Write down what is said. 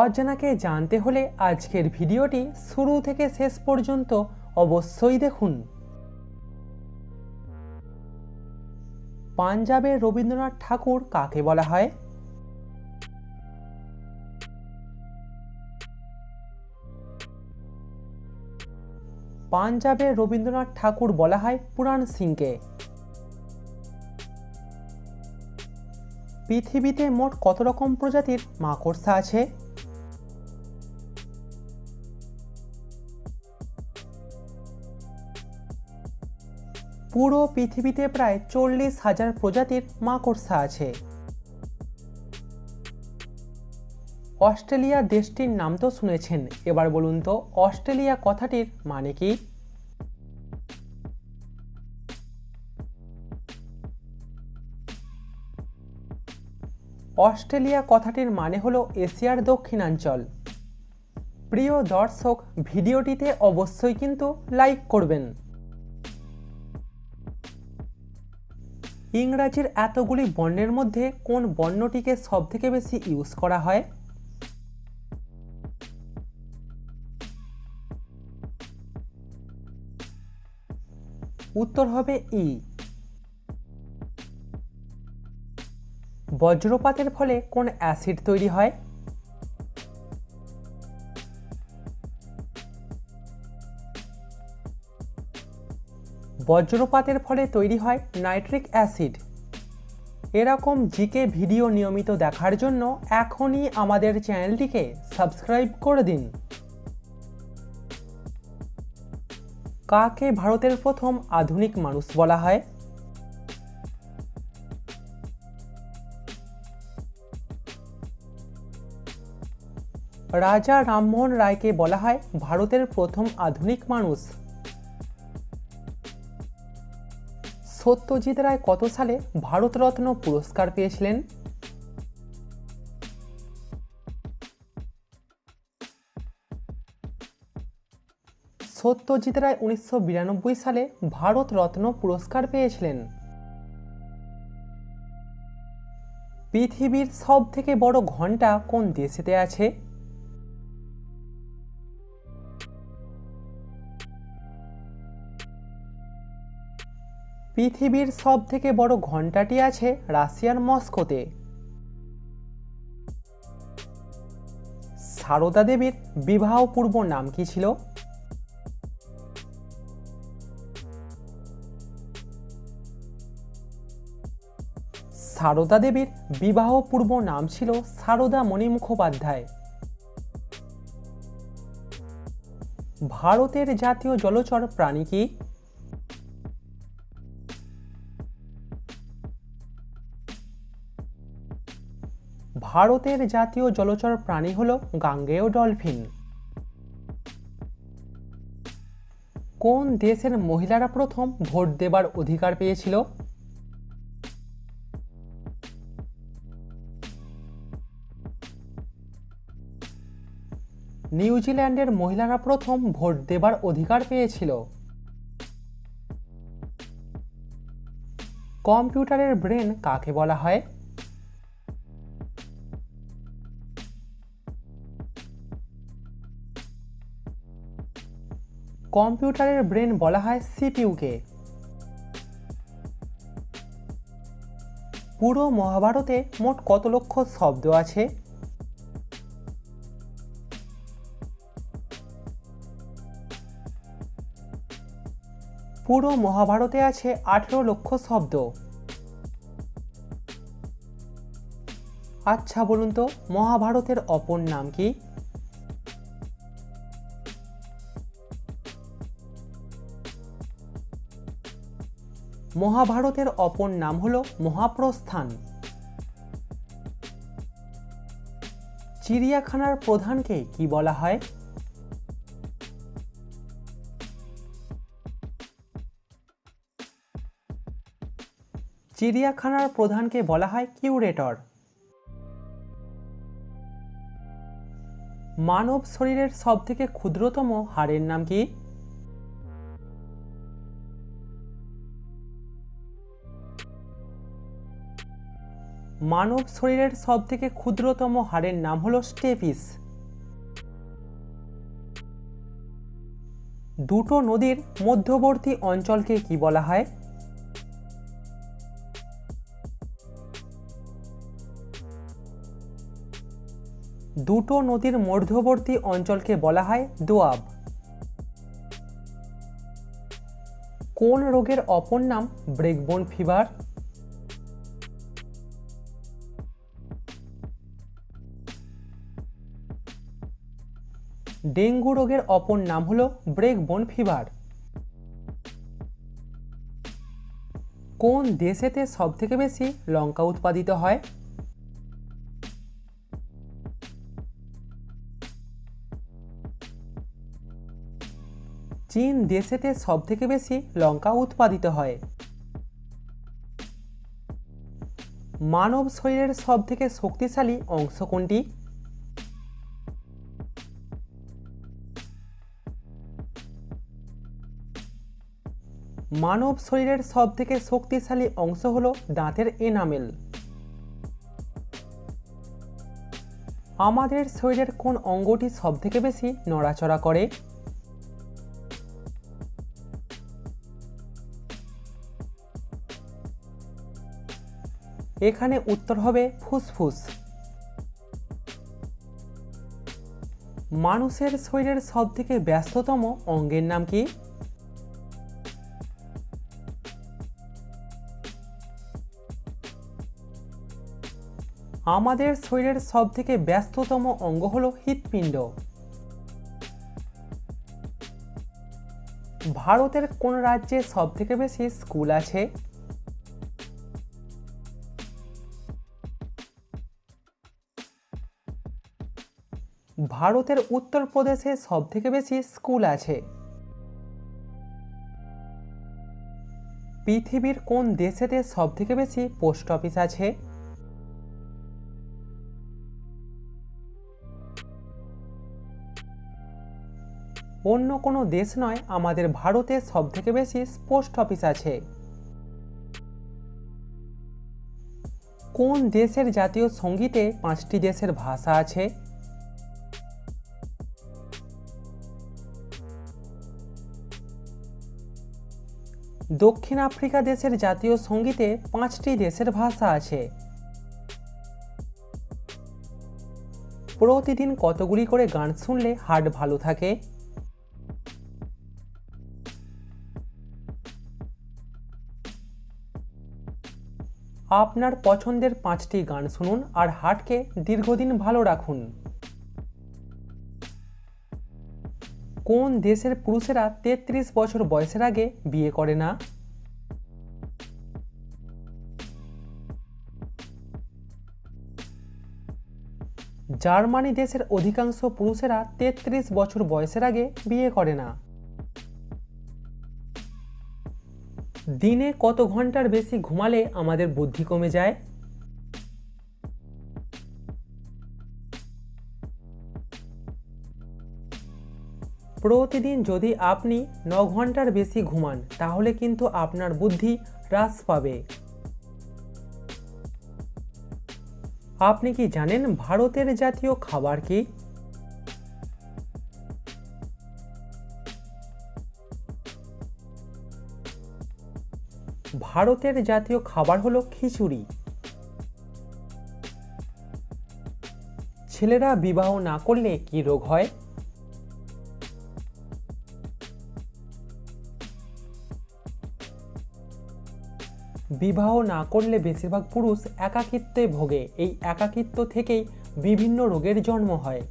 অজানাকে জানতে হলে আজকের ভিডিওটি শুরু থেকে শেষ পর্যন্ত অবশ্যই দেখুন। পাঞ্জাবের রবীন্দ্রনাথ ঠাকুর কাকে বলা হয়? পাঞ্জাবের রবীন্দ্রনাথ ঠাকুর বলা হয় পুরাণ সিংকে। পৃথিবীতে মোট কত রকম প্রজাতির মাকড়সা আছে? পুরো পৃথিবীতে প্রায় চল্লিশ হাজার প্রজাতির মাকড়সা আছে। অস্ট্রেলিয়া দেশটির নাম তো শুনেছেন। এবার বলুন তো, অস্ট্রেলিয়া কথাটির মানে কি? অস্ট্রেলিয়া কথাটির মানে হলো এশিয়ার দক্ষিণাঞ্চল। প্রিয় দর্শক, ভিডিওটিতে অবশ্যই কিন্তু লাইক করবেন। ইংরাজির এতগুলি বর্ণের মধ্যে কোন বর্ণটিকে সবথেকে বেশি ইউজ করা হয়? উত্তর হবে ই। বজ্রপাতের ফলে কোন অ্যাসিড তৈরি হয়? বজ্রপাতের ফলে তৈরি হয় নাইট্রিক অ্যাসিড। এরকম জিকে ভিডিও নিয়মিত দেখার জন্য এখনই আমাদের চ্যানেলটিকে সাবস্ক্রাইব করে দিন। কাকে ভারতের প্রথম আধুনিক মানুষ বলা হয়? রাজা রামমোহন রায়কে বলা হয় ভারতের প্রথম আধুনিক মানুষ। সত্যজিৎ রায় কত সালে ভারতরত্ন পুরস্কার পেয়েছিলেন? সত্যজিৎ রায় উনিশশো বিরানব্বই সালে ভারতরত্ন পুরস্কার পেয়েছিলেন। পৃথিবীর সব থেকে বড় ঘণ্টা কোন দেশেতে আছে? পৃথিবীর সব থেকে বড় ঘন্টাটি আছে রাশিয়ার মস্কোতে। সারদা দেবীর বিবাহ পূর্ব নাম কি ছিল? সারদা দেবীর বিবাহ পূর্ব নাম ছিল সারদা মণি মুখোপাধ্যায়। ভারতের জাতীয় জলচর প্রাণী কি? ভারতের জাতীয় জলচর প্রাণী হল গাঙ্গেয় ডলফিন। কোন দেশের মহিলারা প্রথম ভোট দেবার অধিকার পেয়েছিল? নিউজিল্যান্ডের মহিলারা প্রথম ভোট দেবার অধিকার পেয়েছিল। কম্পিউটারের ব্রেন কাকে বলা হয়? কম্পিউটারের ব্রেন বলা হয় সিপিইউকে। পুরো মহাভারতে মোট কত লক্ষ শব্দ আছে? পুরো মহাভারতে আছে আঠেরো লক্ষ শব্দ। আচ্ছা বলুন তো, মহাভারতের অপর নাম কি? মহাভারতের অপর নাম হল মহাপ্রস্থান। চিড়িয়াখানার প্রধানকে কি বলা হয়? চিড়িয়াখানার প্রধানকে বলা হয় কিউরেটর। মানব শরীরের সবথেকে ক্ষুদ্রতম হাড়ের নাম কি? মানব শরীরের সবথেকে ক্ষুদ্রতম হাড়ের নাম হলো স্টেপিস দুটো নদীর মধ্যবর্তী অঞ্চলকে কি বলা হয়? দুটো নদীর মধ্যবর্তী অঞ্চলকে বলা হয় দোয়াব। কোন রোগের অপর নাম ব্রেকবোন ফিভার? ডেঙ্গু রোগের অপর নাম হলো ব্রেকবোন ফিভার। কোন দেশেতে সবথেকে বেশি লঙ্কা উৎপাদিত হয়? চীন দেশেতে সবথেকে বেশি লঙ্কা উৎপাদিত হয়। মানব শরীরের সবথেকে শক্তিশালী অংশ কোনটি? মানব শরীরের সবথেকে শক্তিশালী অংশ হলো দাঁতের এনামেল। আমাদের শরীরের কোন অঙ্গটি সবথেকে বেশি নড়াচড়া করে? এখানে উত্তর হবে ফুসফুস। মানুষের শরীরের সবথেকে ব্যস্ততম অঙ্গের নাম কি? আমাদের শরীরের সবথেকে ব্যস্ততম অঙ্গ হলো হৃৎপিণ্ড। ভারতের কোন রাজ্যে সবথেকে বেশি স্কুল আছে? ভারতের উত্তরপ্রদেশে সবথেকে বেশি স্কুল আছে। পৃথিবীর কোন দেশেতে সবথেকে বেশি পোস্ট অফিস আছে? অন্য কোনো দেশ নয়, আমাদের ভারতে সবথেকে বেশি পোস্ট অফিস আছে। কোন দেশের জাতীয় সঙ্গীতে পাঁচটি দেশের ভাষা আছে? দক্ষিণ আফ্রিকা দেশের জাতীয় সঙ্গীতে পাঁচটি দেশের ভাষা আছে। প্রতিদিন কতগুলি করে গান শুনলে হার্ট ভালো থাকে? আপনার পছন্দের পাঁচটি গান শুনুন আর হার্টকে দীর্ঘদিন ভালো রাখুন। কোন দেশের পুরুষেরা তেত্রিশ বছর বয়সের আগে বিয়ে করে না? জার্মানি দেশের অধিকাংশ পুরুষেরা তেত্রিশ বছর বয়সের আগে বিয়ে করে না। দিনে কত ঘণ্টার বেশি ঘুমালে আমাদের বুদ্ধি কমে যায়? প্রতিদিন যদি আপনি ন ঘণ্টার বেশি ঘুমান, তাহলে কিন্তু আপনার বুদ্ধি হ্রাস পাবে। আপনি কি জানেন ভারতের জাতীয় খাবার কি? ভারতের জাতীয় খাবার হলো খিচুড়ি। ছেলেরা বিবাহ না করলে কি রোগ হয়? বিবাহ না করলে বেশিরভাগ পুরুষ একাকিত্বে ভোগে। এই একাকিত্ব থেকেই বিভিন্ন রোগের জন্ম হয়।